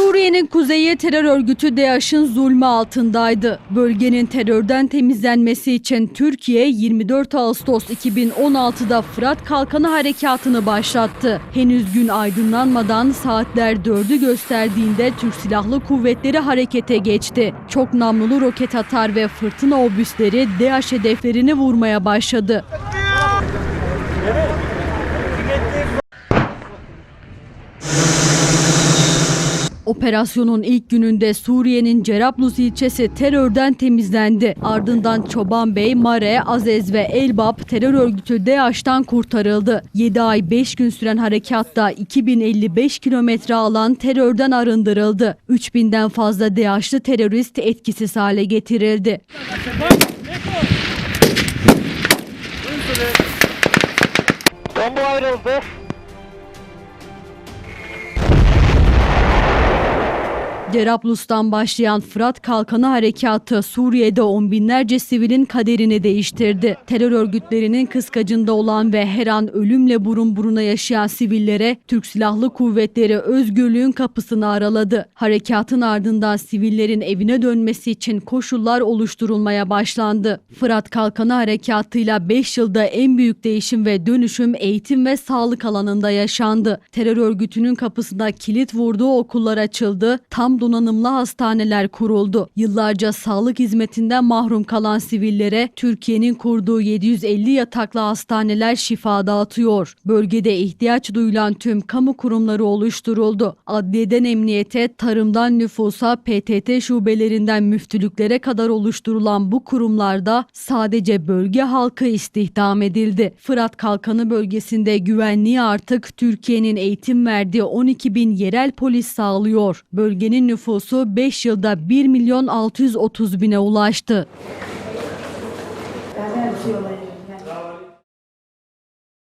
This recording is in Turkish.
Suriye'nin kuzeyi terör örgütü DAEŞ'in zulmü altındaydı. Bölgenin terörden temizlenmesi için Türkiye 24 Ağustos 2016'da Fırat Kalkanı Harekatı'nı başlattı. Henüz gün aydınlanmadan saatler 4'ü gösterdiğinde Türk Silahlı Kuvvetleri harekete geçti. Çok namlulu roket atar ve fırtına obüsleri DAEŞ hedeflerini vurmaya başladı. Operasyonun ilk gününde Suriye'nin Cerablus ilçesi terörden temizlendi. Ardından Çoban Bey, Mare, Azez ve Elbap terör örgütü DAEŞ'tan kurtarıldı. 7 ay 5 gün süren harekatta 2055 kilometre alan terörden arındırıldı. 3000'den fazla DAEŞ'lı terörist etkisiz hale getirildi. Bomba ayrıldı. Cerablus'tan başlayan Fırat Kalkanı Harekatı Suriye'de on binlerce sivilin kaderini değiştirdi. Terör örgütlerinin kıskacında olan ve her an ölümle burun buruna yaşayan sivillere Türk Silahlı Kuvvetleri özgürlüğün kapısını araladı. Harekatın ardından sivillerin evine dönmesi için koşullar oluşturulmaya başlandı. Fırat Kalkanı Harekatı'yla 5 yılda en büyük değişim ve dönüşüm eğitim ve sağlık alanında yaşandı. Terör örgütünün kapısında kilit vurduğu okullar açıldı. Tam donanımlı hastaneler kuruldu. Yıllarca sağlık hizmetinden mahrum kalan sivillere Türkiye'nin kurduğu 750 yataklı hastaneler şifa dağıtıyor. Bölgede ihtiyaç duyulan tüm kamu kurumları oluşturuldu. Adliyeden emniyete, tarımdan nüfusa, PTT şubelerinden müftülüklere kadar oluşturulan bu kurumlarda sadece bölge halkı istihdam edildi. Fırat Kalkanı bölgesinde güvenliği artık Türkiye'nin eğitim verdiği 12 bin yerel polis sağlıyor. Bölgenin nüfusu 5 yılda 1 milyon 630 bine ulaştı.